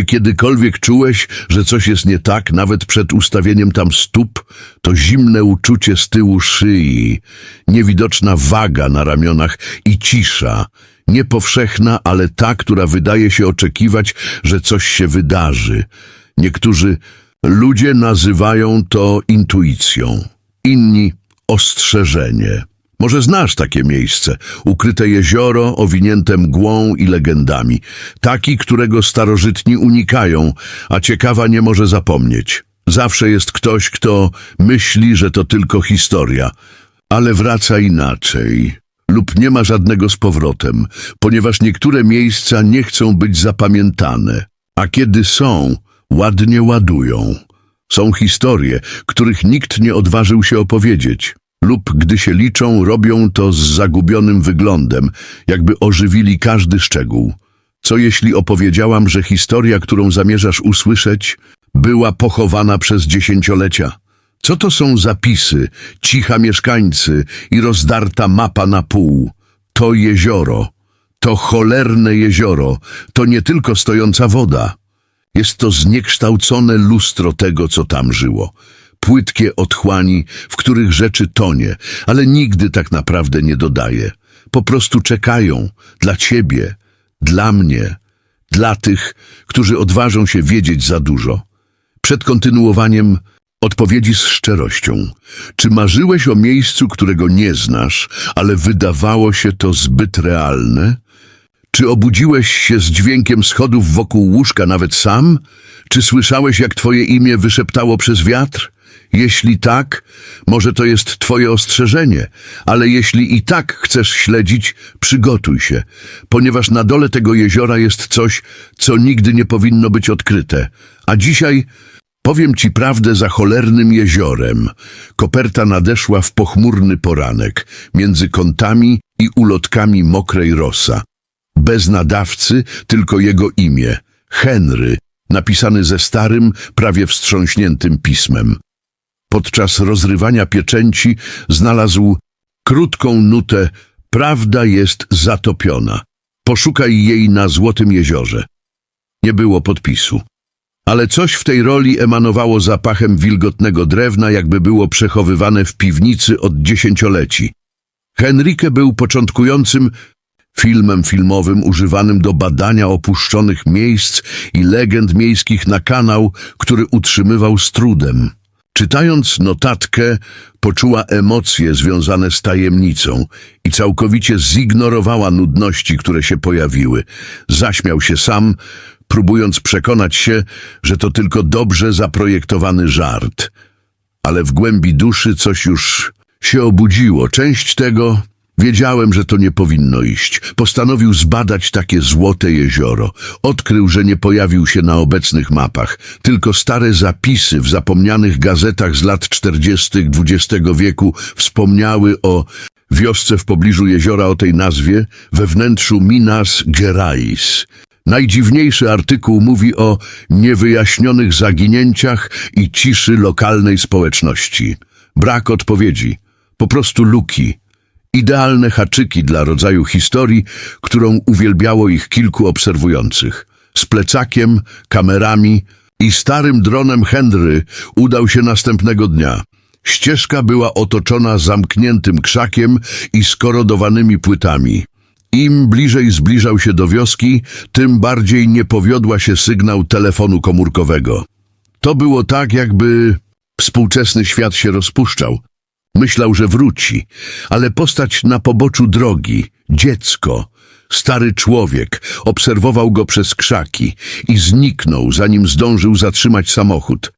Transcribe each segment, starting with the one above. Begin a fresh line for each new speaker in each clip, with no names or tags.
Czy kiedykolwiek czułeś, że coś jest nie tak, nawet przed ustawieniem tam stóp? To zimne uczucie z tyłu szyi, niewidoczna waga na ramionach i cisza. Niepowszechna, ale ta, która wydaje się oczekiwać, że coś się wydarzy. Niektórzy ludzie nazywają to intuicją, inni ostrzeżenie. Może znasz takie miejsce, ukryte jezioro owinięte mgłą i legendami, taki, którego starożytni unikają, a ciekawa nie może zapomnieć. Zawsze jest ktoś, kto myśli, że to tylko historia, ale wraca inaczej. Lub nie ma żadnego z powrotem, ponieważ niektóre miejsca nie chcą być zapamiętane, a kiedy są, ładnie ładują. Są historie, których nikt nie odważył się opowiedzieć, lub gdy się liczą, robią to z zagubionym wyglądem, jakby ożywili każdy szczegół. Co jeśli opowiedziałam, że historia, którą zamierzasz usłyszeć, była pochowana przez dziesięciolecia? Co to są zapisy, cicha mieszkańcy i rozdarta mapa na pół? To jezioro, to cholerne jezioro, to nie tylko stojąca woda. Jest to zniekształcone lustro tego, co tam żyło. Płytkie otchłani, w których rzeczy tonie, ale nigdy tak naprawdę nie dodaje. Po prostu czekają dla ciebie, dla mnie, dla tych, którzy odważą się wiedzieć za dużo. Przed kontynuowaniem odpowiedzi z szczerością. Czy marzyłeś o miejscu, którego nie znasz, ale wydawało się to zbyt realne? Czy obudziłeś się z dźwiękiem schodów wokół łóżka nawet sam? Czy słyszałeś, jak twoje imię wyszeptało przez wiatr? Jeśli tak, może to jest twoje ostrzeżenie, ale jeśli i tak chcesz śledzić, przygotuj się, ponieważ na dole tego jeziora jest coś, co nigdy nie powinno być odkryte. A dzisiaj powiem ci prawdę za cholernym jeziorem. Koperta nadeszła w pochmurny poranek, między kątami i ulotkami mokrej rosa. Bez nadawcy, tylko jego imię. Henry, napisany ze starym, prawie wstrząśniętym pismem. Podczas rozrywania pieczęci znalazł krótką nutę Prawda jest zatopiona. Poszukaj jej na Złotym Jeziorze. Nie było podpisu. Ale coś w tej roli emanowało zapachem wilgotnego drewna, jakby było przechowywane w piwnicy od dziesięcioleci. Henryke był początkującym filmem filmowym używanym do badania opuszczonych miejsc i legend miejskich na kanał, który utrzymywał z trudem. Czytając notatkę, poczuła emocje związane z tajemnicą i całkowicie zignorowała nudności, które się pojawiły. Zaśmiał się sam, próbując przekonać się, że to tylko dobrze zaprojektowany żart. Ale w głębi duszy coś już się obudziło. Część tego Wiedziałem, że to nie powinno iść. Postanowił zbadać takie złote jezioro. Odkrył, że nie pojawił się na obecnych mapach, tylko stare zapisy w zapomnianych gazetach z lat 40. XX wieku wspomniały o wiosce w pobliżu jeziora o tej nazwie, we wnętrzu Minas Gerais. Najdziwniejszy artykuł mówi o niewyjaśnionych zaginięciach i ciszy lokalnej społeczności. Brak odpowiedzi, po prostu luki. Idealne haczyki dla rodzaju historii, którą uwielbiało ich kilku obserwujących. Z plecakiem, kamerami i starym dronem Henry udał się następnego dnia. Ścieżka była otoczona zamkniętym krzakiem i skorodowanymi płytami. Im bliżej zbliżał się do wioski, tym bardziej nie powiodła się sygnał telefonu komórkowego. To było tak, jakby współczesny świat się rozpuszczał. Myślał, że wróci, ale postać na poboczu drogi, dziecko, stary człowiek, obserwował go przez krzaki i zniknął, zanim zdążył zatrzymać samochód.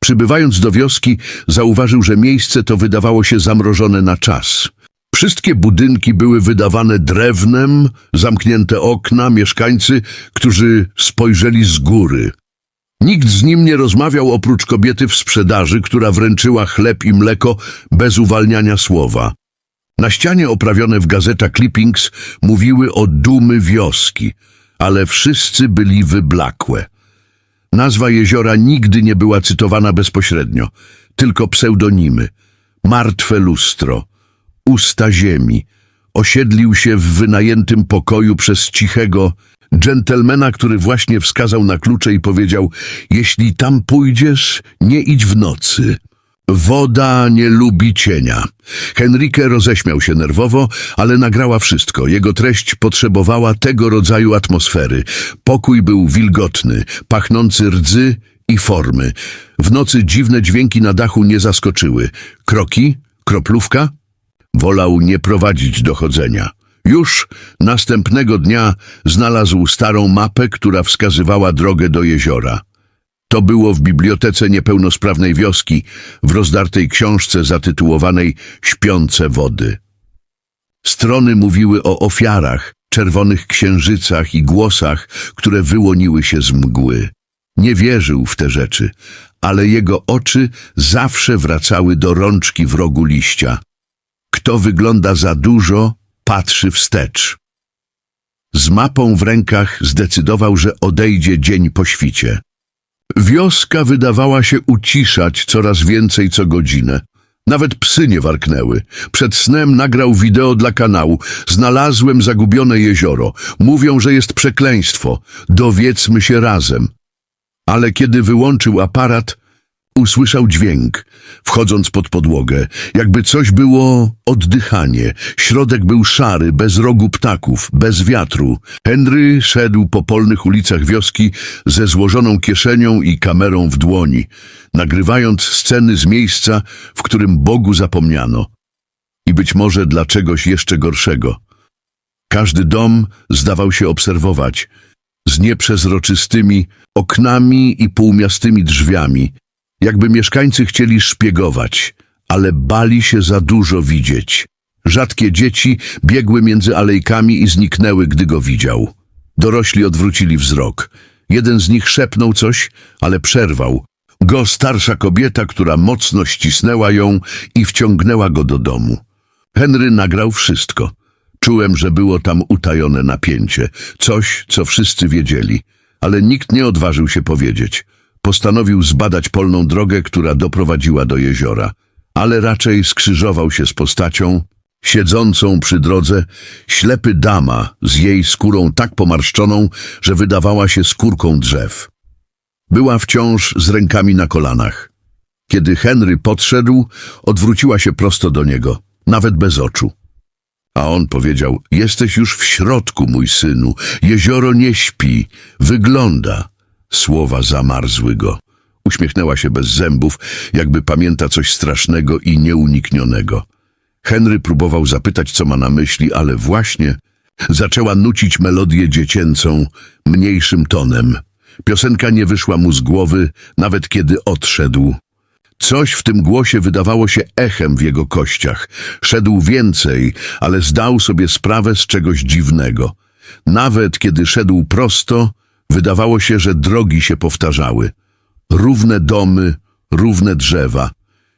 Przybywając do wioski, zauważył, że miejsce to wydawało się zamrożone na czas. Wszystkie budynki były wydawane drewnem, zamknięte okna, mieszkańcy, którzy spojrzeli z góry. Nikt z nim nie rozmawiał oprócz kobiety w sprzedaży, która wręczyła chleb i mleko bez uwalniania słowa. Na ścianie oprawione w gazeta clippings mówiły o dumy wioski, ale wszyscy byli wyblakłe. Nazwa jeziora nigdy nie była cytowana bezpośrednio, tylko pseudonimy. Martwe lustro, usta ziemi. Osiedlił się w wynajętym pokoju przez cichego, Dżentelmena, który właśnie wskazał na klucze i powiedział: Jeśli tam pójdziesz, nie idź w nocy. Woda nie lubi cienia. Henrike roześmiał się nerwowo, ale nagrała wszystko. Jego treść potrzebowała tego rodzaju atmosfery. Pokój był wilgotny, pachnący rdzy i formy. W nocy dziwne dźwięki na dachu nie zaskoczyły. Kroki? Kroplówka? Wolał nie prowadzić dochodzenia. Już następnego dnia znalazł starą mapę, która wskazywała drogę do jeziora. To było w bibliotece niepełnosprawnej wioski, w rozdartej książce zatytułowanej Śpiące wody. Strony mówiły o ofiarach, czerwonych księżycach i głosach, które wyłoniły się z mgły. Nie wierzył w te rzeczy, ale jego oczy zawsze wracały do rączki w rogu liścia. Kto wygląda za dużo, patrzy wstecz. Z mapą w rękach zdecydował, że odejdzie dzień po świcie. Wioska wydawała się uciszać coraz więcej co godzinę. Nawet psy nie warknęły. Przed snem nagrał wideo dla kanału. Znalazłem zagubione jezioro. Mówią, że jest przekleństwo. Dowiedzmy się razem. Ale kiedy wyłączył aparat, usłyszał dźwięk, wchodząc pod podłogę, jakby coś było oddychanie. Środek był szary, bez rogu ptaków, bez wiatru. Henry szedł po polnych ulicach wioski ze złożoną kieszenią i kamerą w dłoni, nagrywając sceny z miejsca, w którym Bogu zapomniano. I być może dla czegoś jeszcze gorszego. Każdy dom zdawał się obserwować, z nieprzezroczystymi oknami i półmiastymi drzwiami, jakby mieszkańcy chcieli szpiegować, ale bali się za dużo widzieć. Rzadkie dzieci biegły między alejkami i zniknęły, gdy go widział. Dorośli odwrócili wzrok. Jeden z nich szepnął coś, ale przerwał. Go starsza kobieta, która mocno ścisnęła ją i wciągnęła go do domu. Henry nagrał wszystko. Czułem, że było tam utajone napięcie, coś, co wszyscy wiedzieli, ale nikt nie odważył się powiedzieć. Postanowił zbadać polną drogę, która doprowadziła do jeziora, ale raczej skrzyżował się z postacią, siedzącą przy drodze, ślepy dama z jej skórą tak pomarszczoną, że wydawała się skórką drzew. Była wciąż z rękami na kolanach. Kiedy Henry podszedł, odwróciła się prosto do niego, nawet bez oczu. A on powiedział, jesteś już w środku, mój synu, jezioro nie śpi, wygląda. Słowa zamarzły go. Uśmiechnęła się bez zębów, jakby pamięta coś strasznego i nieuniknionego. Henry próbował zapytać, co ma na myśli, ale właśnie zaczęła nucić melodię dziecięcą, mniejszym tonem. Piosenka nie wyszła mu z głowy, nawet kiedy odszedł. Coś w tym głosie wydawało się echem w jego kościach. Szedł więcej, ale zdał sobie sprawę z czegoś dziwnego. Nawet kiedy szedł prosto, wydawało się, że drogi się powtarzały. Równe domy, równe drzewa.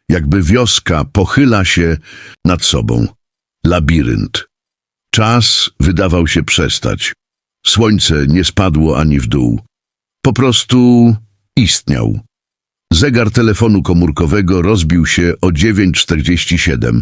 Jakby wioska pochyla się nad sobą. Labirynt. Czas wydawał się przestać. Słońce nie spadło ani w dół. Po prostu istniał. Zegar telefonu komórkowego rozbił się o 9.47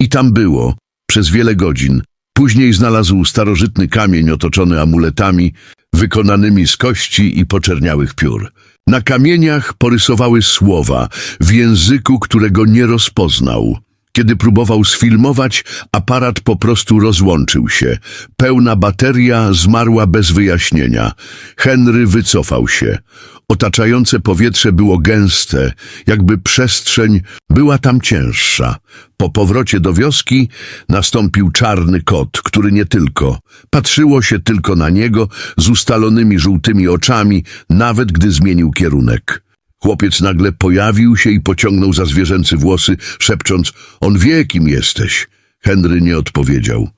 i tam było, przez wiele godzin. Później znalazł starożytny kamień otoczony amuletami, wykonanymi z kości i poczerniałych piór. Na kamieniach porysowały słowa w języku, którego nie rozpoznał. Kiedy próbował sfilmować, aparat po prostu rozłączył się. Pełna bateria zmarła bez wyjaśnienia. Henry wycofał się. Otaczające powietrze było gęste, jakby przestrzeń była tam cięższa. Po powrocie do wioski nastąpił czarny kot, który nie tylko. Patrzyło się tylko na niego z ustalonymi żółtymi oczami, nawet gdy zmienił kierunek. Chłopiec nagle pojawił się i pociągnął za zwierzęcy włosy, szepcząc, on wie, kim jesteś. Henry nie odpowiedział.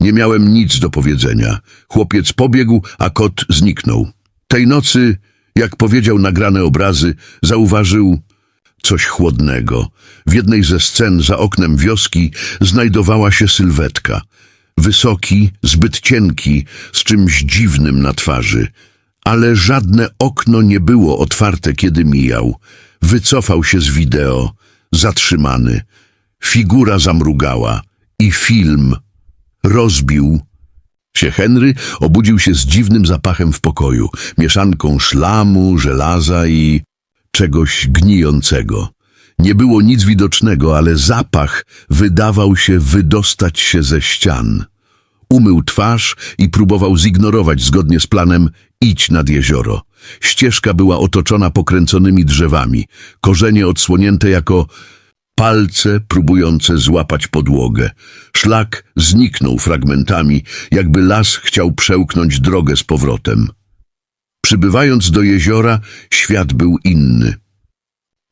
Nie miałem nic do powiedzenia. Chłopiec pobiegł, a kot zniknął. Tej nocy, jak powiedział nagrane obrazy, zauważył coś chłodnego. W jednej ze scen za oknem wioski znajdowała się sylwetka. Wysoki, zbyt cienki, z czymś dziwnym na twarzy. Ale żadne okno nie było otwarte, kiedy mijał. Wycofał się z wideo, zatrzymany. Figura zamrugała i film rozbił się Henry obudził się z dziwnym zapachem w pokoju, mieszanką szlamu, żelaza i czegoś gnijącego. Nie było nic widocznego, ale zapach wydawał się wydostać się ze ścian. Umył twarz i próbował zignorować zgodnie z planem idź nad jezioro. Ścieżka była otoczona pokręconymi drzewami, korzenie odsłonięte jako palce próbujące złapać podłogę. Szlak zniknął fragmentami, jakby las chciał przełknąć drogę z powrotem. Przybywając do jeziora, świat był inny.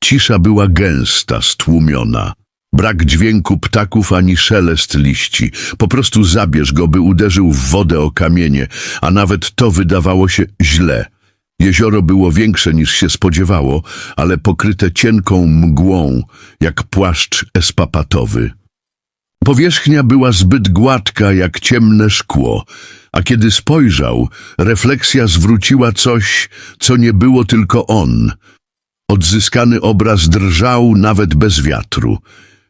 Cisza była gęsta, stłumiona. Brak dźwięku ptaków ani szelest liści. Po prostu zabierz go, by uderzył w wodę o kamienie, a nawet to wydawało się źle. Jezioro było większe niż się spodziewało, ale pokryte cienką mgłą, jak płaszcz espapatowy. Powierzchnia była zbyt gładka jak ciemne szkło, a kiedy spojrzał, refleksja zwróciła coś, co nie było tylko on. Odzyskany obraz drżał nawet bez wiatru.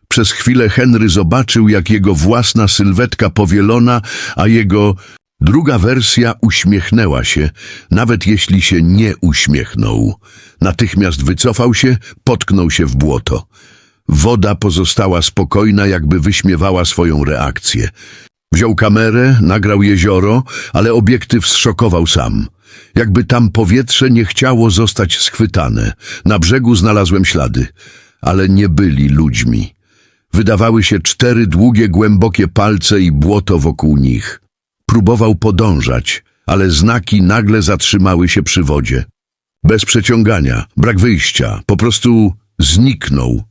Przez chwilę Henry zobaczył, jak jego własna sylwetka powielona, a jego druga wersja uśmiechnęła się, nawet jeśli się nie uśmiechnął. Natychmiast wycofał się, potknął się w błoto. Woda pozostała spokojna, jakby wyśmiewała swoją reakcję. Wziął kamerę, nagrał jezioro, ale obiektyw zszokował sam. Jakby tam powietrze nie chciało zostać schwytane. Na brzegu znalazłem ślady, ale nie byli ludźmi. Wydawały się cztery długie, głębokie palce i błoto wokół nich. Próbował podążać, ale znaki nagle zatrzymały się przy wodzie. Bez przeciągania, brak wyjścia, po prostu zniknął.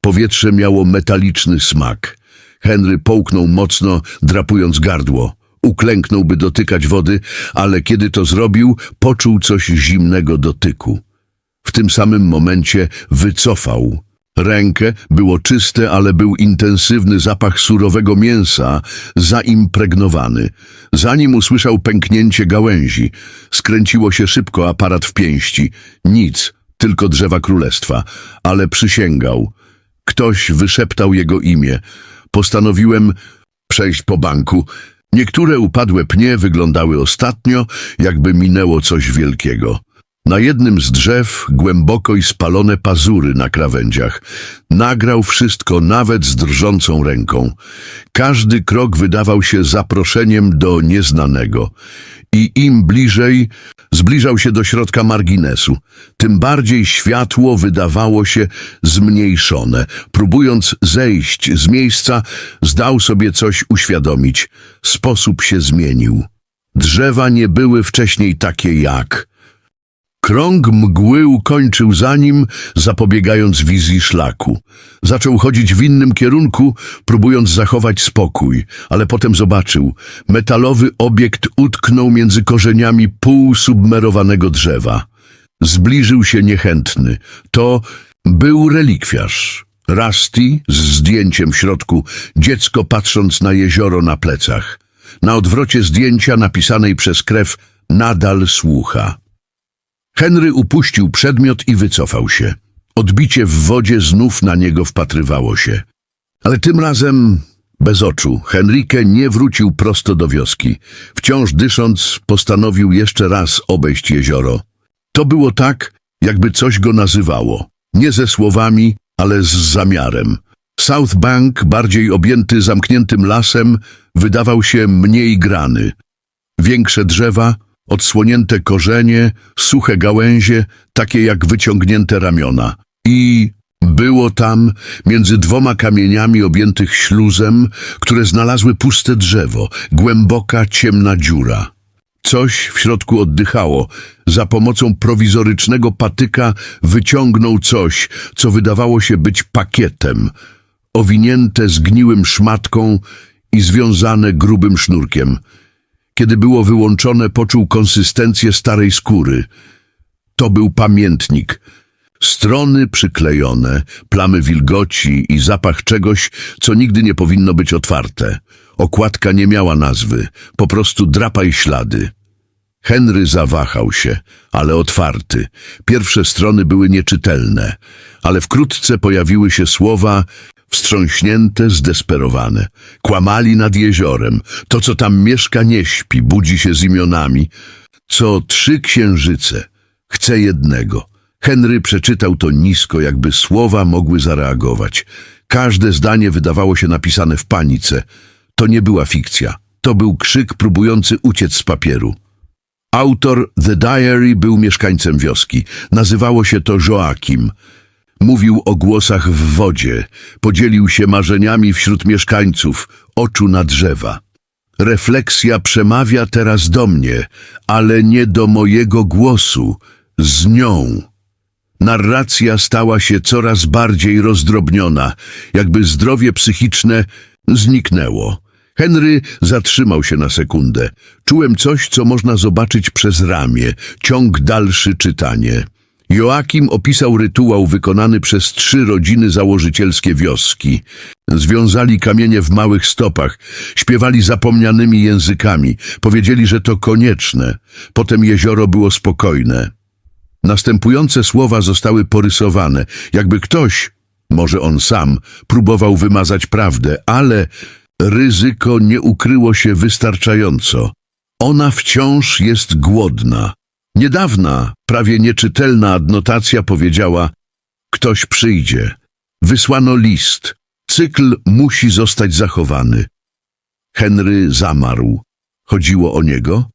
Powietrze miało metaliczny smak. Henry połknął mocno, drapując gardło. Uklęknął, by dotykać wody, ale kiedy to zrobił, poczuł coś zimnego dotyku. W tym samym momencie wycofał. Rękę było czyste, ale był intensywny zapach surowego mięsa, zaimpregnowany. Zanim usłyszał pęknięcie gałęzi, skręciło się szybko aparat w pięści. Nic, tylko drzewa królestwa, ale przysięgał. Ktoś wyszeptał jego imię. Postanowiłem przejść po banku. Niektóre upadłe pnie wyglądały ostatnio, jakby minęło coś wielkiego. Na jednym z drzew głęboko i spalone pazury na krawędziach. Nagrał wszystko nawet z drżącą ręką. Każdy krok wydawał się zaproszeniem do nieznanego. I im bliżej zbliżał się do środka marginesu, tym bardziej światło wydawało się zmniejszone. Próbując zejść z miejsca, zdał sobie coś uświadomić. Sposób się zmienił. Drzewa nie były wcześniej takie jak... Krąg mgły ukończył za nim, zapobiegając wizji szlaku. Zaczął chodzić w innym kierunku, próbując zachować spokój, ale potem zobaczył. Metalowy obiekt utknął między korzeniami półsubmerowanego drzewa. Zbliżył się niechętny. To był relikwiarz. Rusty z zdjęciem w środku, dziecko patrząc na jezioro na plecach. Na odwrocie zdjęcia napisanej przez krew nadal słucha. Henry upuścił przedmiot i wycofał się. Odbicie w wodzie znów na niego wpatrywało się. Ale tym razem bez oczu. Henryke nie wrócił prosto do wioski. Wciąż dysząc, postanowił jeszcze raz obejść jezioro. To było tak, jakby coś go nazywało. Nie ze słowami, ale z zamiarem. South Bank, bardziej objęty zamkniętym lasem, wydawał się mniej grany. Większe drzewa, odsłonięte korzenie, suche gałęzie, takie jak wyciągnięte ramiona. I było tam, między dwoma kamieniami objętych śluzem, które znalazły puste drzewo, głęboka, ciemna dziura. Coś w środku oddychało. Za pomocą prowizorycznego patyka wyciągnął coś, co wydawało się być pakietem, owinięte zgniłym szmatką i związane grubym sznurkiem. Kiedy było wyłączone, poczuł konsystencję starej skóry. To był pamiętnik. Strony przyklejone, plamy wilgoci i zapach czegoś, co nigdy nie powinno być otwarte. Okładka nie miała nazwy, po prostu drapaj ślady. Henry zawahał się, ale otwarty. Pierwsze strony były nieczytelne, ale wkrótce pojawiły się słowa Wstrząśnięte, zdesperowane. Kłamali nad jeziorem. To, co tam mieszka, nie śpi, budzi się z imionami. Co trzy księżyce. Chce jednego. Henry przeczytał to nisko, jakby słowa mogły zareagować. Każde zdanie wydawało się napisane w panice. To nie była fikcja. To był krzyk próbujący uciec z papieru. Autor The Diary był mieszkańcem wioski. Nazywało się to Joachim. Mówił o głosach w wodzie. Podzielił się marzeniami wśród mieszkańców, oczu na drzewa. Refleksja przemawia teraz do mnie, ale nie do mojego głosu, z nią. Narracja stała się coraz bardziej rozdrobniona, jakby zdrowie psychiczne zniknęło. Henry zatrzymał się na sekundę. Czułem coś, co można zobaczyć przez ramię, ciąg dalszy czytanie. Joakim opisał rytuał wykonany przez trzy rodziny założycielskie wioski. Związali kamienie w małych stopach, śpiewali zapomnianymi językami, powiedzieli, że to konieczne. Potem jezioro było spokojne. Następujące słowa zostały porysowane, jakby ktoś, może on sam, próbował wymazać prawdę, ale ryzyko nie ukryło się wystarczająco. Ona wciąż jest głodna. Niedawna, prawie nieczytelna adnotacja powiedziała Ktoś przyjdzie. Wysłano list. Cykl musi zostać zachowany. Henry zamarł. Chodziło o niego?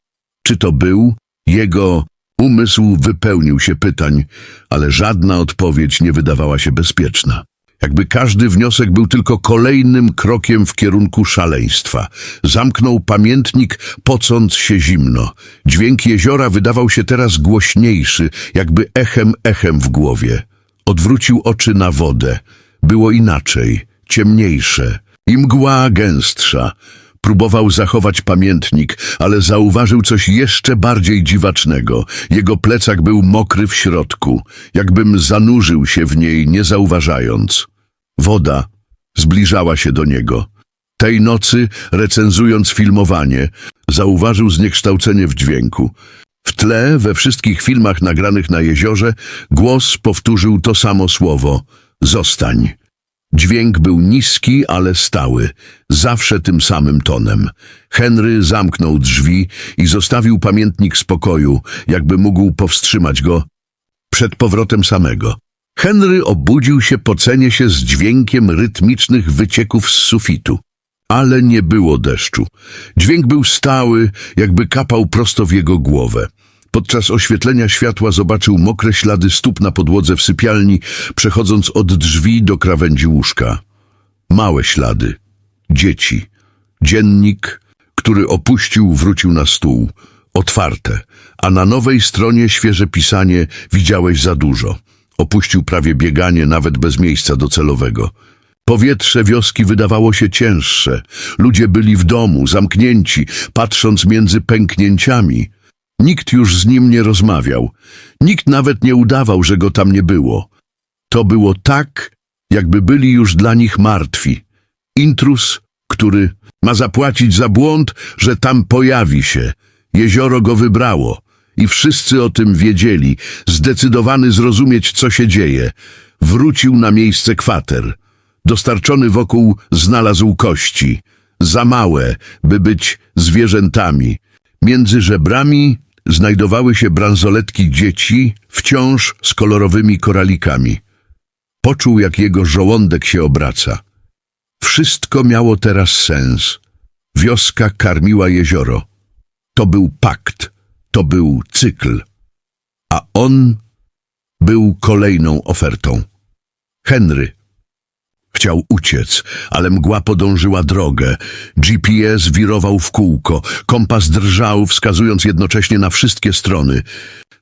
Czy to był jego umysł wypełnił się pytań, ale żadna odpowiedź nie wydawała się bezpieczna. Jakby każdy wniosek był tylko kolejnym krokiem w kierunku szaleństwa. Zamknął pamiętnik, pocąc się zimno. Dźwięk jeziora wydawał się teraz głośniejszy, jakby echem echem w głowie. Odwrócił oczy na wodę. Było inaczej, ciemniejsze i mgła gęstsza. Próbował zachować pamiętnik, ale zauważył coś jeszcze bardziej dziwacznego. Jego plecak był mokry w środku, jakbym zanurzył się w niej, nie zauważając. Woda zbliżała się do niego. Tej nocy, recenzując filmowanie, zauważył zniekształcenie w dźwięku. W tle, we wszystkich filmach nagranych na jeziorze, głos powtórzył to samo słowo – zostań. Dźwięk był niski, ale stały, zawsze tym samym tonem. Henry zamknął drzwi i zostawił pamiętnik spokoju, jakby mógł powstrzymać go przed powrotem samego. Henry obudził się po cenie się z dźwiękiem rytmicznych wycieków z sufitu. Ale nie było deszczu. Dźwięk był stały, jakby kapał prosto w jego głowę. Podczas oświetlenia światła zobaczył mokre ślady stóp na podłodze w sypialni, przechodząc od drzwi do krawędzi łóżka. Małe ślady. Dzieci. Dziennik, który opuścił, wrócił na stół. Otwarte, a na nowej stronie świeże pisanie widziałeś za dużo. Opuścił prawie bieganie, nawet bez miejsca docelowego. Powietrze wioski wydawało się cięższe. Ludzie byli w domu, zamknięci, patrząc między pęknięciami. Nikt już z nim nie rozmawiał. Nikt nawet nie udawał, że go tam nie było. To było tak, jakby byli już dla nich martwi. Intrus, który ma zapłacić za błąd, że tam pojawi się. Jezioro go wybrało. I wszyscy o tym wiedzieli, zdecydowany zrozumieć, co się dzieje. Wrócił na miejsce kwater. Dostarczony wokół znalazł kości. Za małe, by być zwierzętami. Między żebrami znajdowały się bransoletki dzieci, wciąż z kolorowymi koralikami. Poczuł, jak jego żołądek się obraca. Wszystko miało teraz sens. Wioska karmiła jezioro. To był pakt, to był cykl. A on był kolejną ofertą. Henry Chciał uciec, ale mgła podążyła drogę. GPS wirował w kółko, kompas drżał, wskazując jednocześnie na wszystkie strony.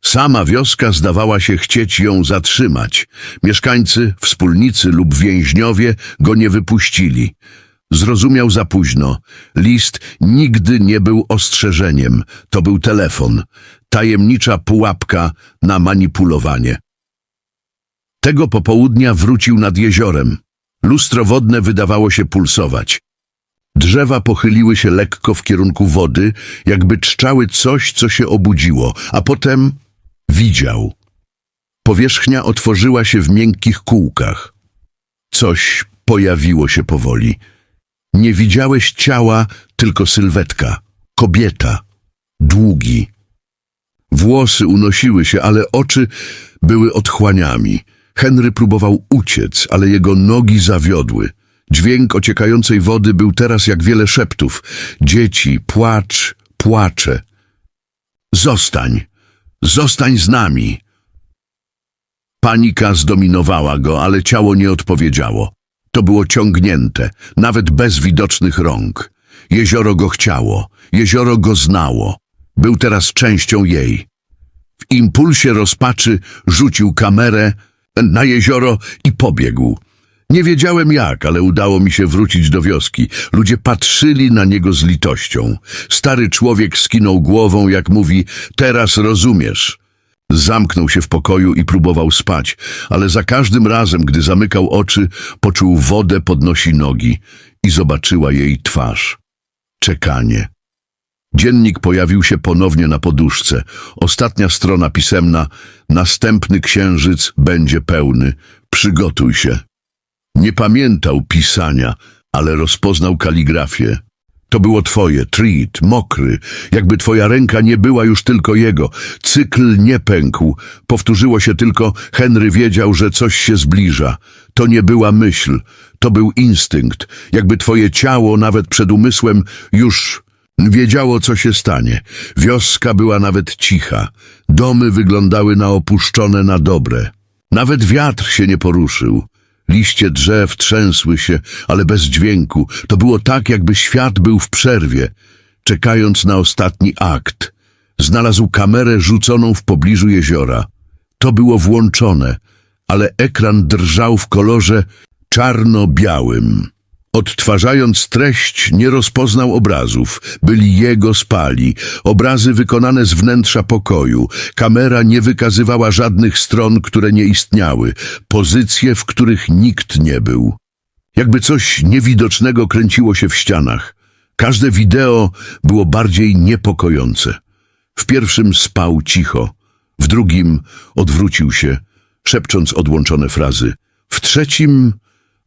Sama wioska zdawała się chcieć ją zatrzymać. Mieszkańcy, wspólnicy lub więźniowie go nie wypuścili. Zrozumiał za późno. List nigdy nie był ostrzeżeniem. To był telefon. Tajemnicza pułapka na manipulowanie. Tego popołudnia wrócił nad jeziorem. Lustro wodne wydawało się pulsować. Drzewa pochyliły się lekko w kierunku wody, jakby czczały coś, co się obudziło, a potem widział. Powierzchnia otworzyła się w miękkich kółkach. Coś pojawiło się powoli. Nie widziałeś ciała, tylko sylwetka. Kobieta. Długi. Włosy unosiły się, ale oczy były otchłaniami. Henry próbował uciec, ale jego nogi zawiodły. Dźwięk ociekającej wody był teraz jak wiele szeptów. Dzieci, płacz, płacze. Zostań, zostań z nami. Panika zdominowała go, ale ciało nie odpowiedziało. To było ciągnięte, nawet bez widocznych rąk. Jezioro go chciało, jezioro go znało. Był teraz częścią jej. W impulsie rozpaczy rzucił kamerę na jezioro i pobiegł. Nie wiedziałem jak, ale udało mi się wrócić do wioski. Ludzie patrzyli na niego z litością. Stary człowiek skinął głową, jak mówi, teraz rozumiesz. Zamknął się w pokoju i próbował spać, ale za każdym razem, gdy zamykał oczy, poczuł wodę podnosi nogi i zobaczyła jej twarz. Czekanie. Dziennik pojawił się ponownie na poduszce. Ostatnia strona pisemna. Następny księżyc będzie pełny. Przygotuj się. Nie pamiętał pisania, ale rozpoznał kaligrafię. To było twoje, treat, mokry, jakby twoja ręka nie była już tylko jego. Cykl nie pękł. Powtórzyło się tylko, Henry wiedział, że coś się zbliża. To nie była myśl, to był instynkt. Jakby twoje ciało, nawet przed umysłem, już wiedziało, co się stanie. Wioska była nawet cicha. Domy wyglądały na opuszczone na dobre. Nawet wiatr się nie poruszył. Liście drzew trzęsły się, ale bez dźwięku. To było tak, jakby świat był w przerwie, czekając na ostatni akt. Znalazł kamerę rzuconą w pobliżu jeziora. To było włączone, ale ekran drżał w kolorze czarno-białym. Odtwarzając treść, nie rozpoznał obrazów. Byli jego spali. Obrazy wykonane z wnętrza pokoju. Kamera nie wykazywała żadnych stron, które nie istniały. Pozycje, w których nikt nie był. Jakby coś niewidocznego kręciło się w ścianach. Każde wideo było bardziej niepokojące. W pierwszym spał cicho, w drugim odwrócił się, szepcząc odłączone frazy. W trzecim,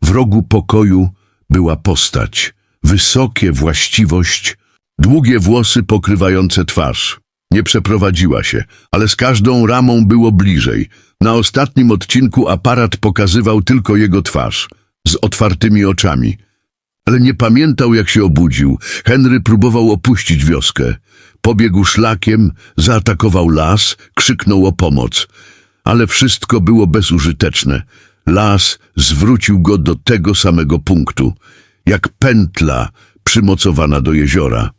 w rogu pokoju, była postać. Wysokie właściwość, długie włosy pokrywające twarz. Nie przeprowadziła się, ale z każdą ramą było bliżej. Na ostatnim odcinku aparat pokazywał tylko jego twarz, z otwartymi oczami. Ale nie pamiętał, jak się obudził. Henry próbował opuścić wioskę. Pobiegł szlakiem, zaatakował las, krzyknął o pomoc. Ale wszystko było bezużyteczne. Las zwrócił go do tego samego punktu, jak pętla przymocowana do jeziora.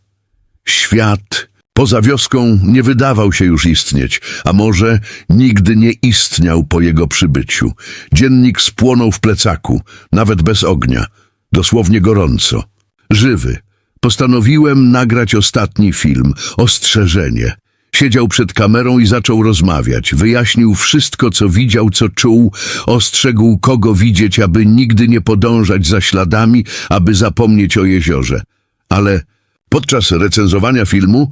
Świat poza wioską nie wydawał się już istnieć, a może nigdy nie istniał po jego przybyciu. Dziennik spłonął w plecaku, nawet bez ognia, dosłownie gorąco. Żywy. Postanowiłem nagrać ostatni film, ostrzeżenie. Siedział przed kamerą i zaczął rozmawiać. Wyjaśnił wszystko, co widział, co czuł. Ostrzegł, kogo widzieć, aby nigdy nie podążać za śladami, aby zapomnieć o jeziorze. Ale podczas recenzowania filmu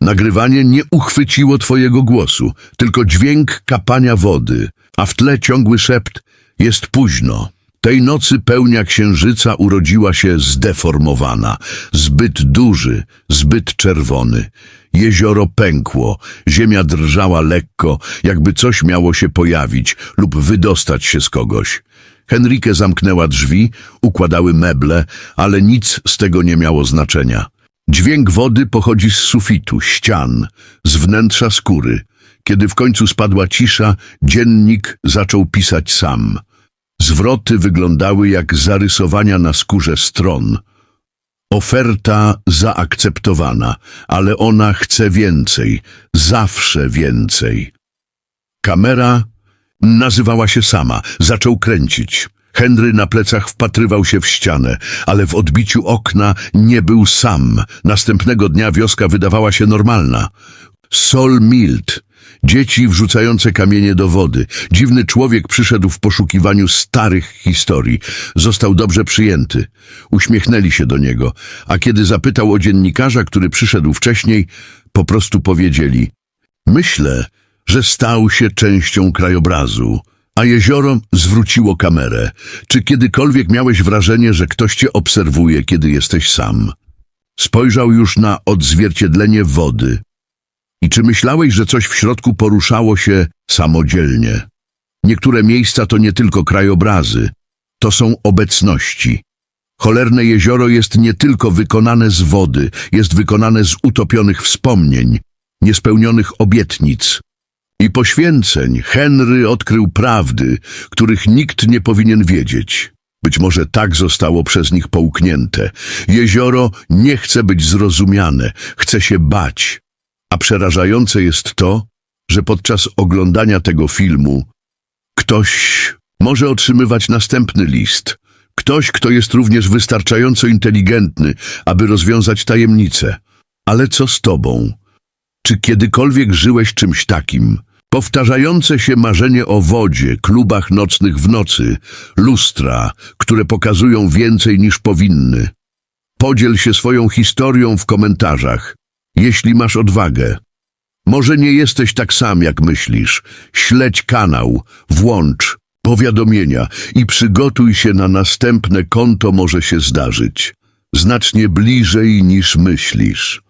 nagrywanie nie uchwyciło twojego głosu, tylko dźwięk kapania wody, a w tle ciągły szept jest późno. Tej nocy pełnia księżyca urodziła się zdeformowana, zbyt duży, zbyt czerwony. Jezioro pękło, ziemia drżała lekko, jakby coś miało się pojawić lub wydostać się z kogoś. Henrike zamknęła drzwi, układały meble, ale nic z tego nie miało znaczenia. Dźwięk wody pochodzi z sufitu, ścian, z wnętrza skóry. Kiedy w końcu spadła cisza, dziennik zaczął pisać sam. Zwroty wyglądały jak zarysowania na skórze stron. Oferta zaakceptowana, ale ona chce więcej, zawsze więcej. Kamera nazywała się sama, zaczął kręcić. Henry na plecach wpatrywał się w ścianę, ale w odbiciu okna nie był sam. Następnego dnia wioska wydawała się normalna. Sol Mild, dzieci wrzucające kamienie do wody. Dziwny człowiek przyszedł w poszukiwaniu starych historii. Został dobrze przyjęty. Uśmiechnęli się do niego, a kiedy zapytał o dziennikarza, który przyszedł wcześniej, po prostu powiedzieli Myślę, że stał się częścią krajobrazu. A jezioro zwróciło kamerę. Czy kiedykolwiek miałeś wrażenie, że ktoś cię obserwuje, kiedy jesteś sam? Spojrzał już na odzwierciedlenie wody. I czy myślałeś, że coś w środku poruszało się samodzielnie? Niektóre miejsca to nie tylko krajobrazy, to są obecności. Cholerne jezioro jest nie tylko wykonane z wody, jest wykonane z utopionych wspomnień, niespełnionych obietnic i poświęceń. Henry odkrył prawdy, których nikt nie powinien wiedzieć. Być może tak zostało przez nich połknięte. Jezioro nie chce być zrozumiane, chce się bać. A przerażające jest to, że podczas oglądania tego filmu ktoś może otrzymywać następny list. Ktoś, kto jest również wystarczająco inteligentny, aby rozwiązać tajemnicę. Ale co z tobą? Czy kiedykolwiek żyłeś czymś takim? Powtarzające się marzenie o wodzie, klubach nocnych w nocy, lustra, które pokazują więcej niż powinny. Podziel się swoją historią w komentarzach, jeśli masz odwagę. Może nie jesteś tak sam, jak myślisz. Śledź kanał, włącz powiadomienia i przygotuj się na następne konto może się zdarzyć. Znacznie bliżej niż myślisz.